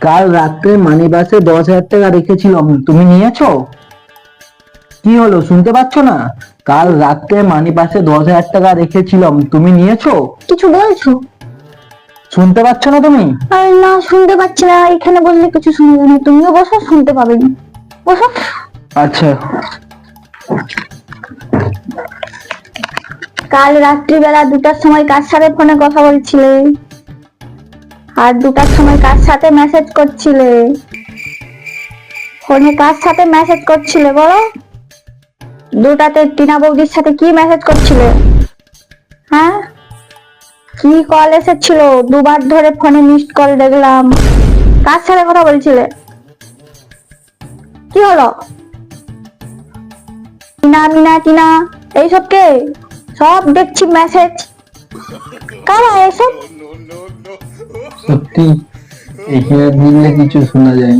কাল রাত্রে মানি বাসে দশ হাজার টাকা রেখেছিলাম। তুমি নিয়েছো? কি হলো শুনতে পাচ্ছ না? কাল রাত্রে মানি বাসে দশ হাজার টাকা রেখেছিলাম। তুমি নিয়েছো? কিছু বলছো? শুনতে পাচ্ছ না তুমি? আরে না শুনতে পাচ্ছি না। এখানে বললে কিছু শুনবে না। তুমিও বসো শুনতে পাবে না। বসো। আচ্ছা। কাল রাত্রিবেলা দুটার সময় কার সাথে ফোনে কথা বলছিলে? আর দুটার সময় কার সাথে মেসেজ করছিলে? ফোনে কার সাথে মেসেজ করছিলে বলো? দুটাতে টিনা বৌদির সাথে কি মেসেজ করছিলে? হ্যাঁ? কি কল এসেছিল? দুবার ধরে ফোনে মিসড কল দেখলাম। কার সাথে কথা বলছিলে? কি হলো? টিনা, মিনা, টিনা, এইসব কে? সব দেখছি মেসেজ কারা এসব? সত্যি এখানে দিলে কিছু শোনা যায়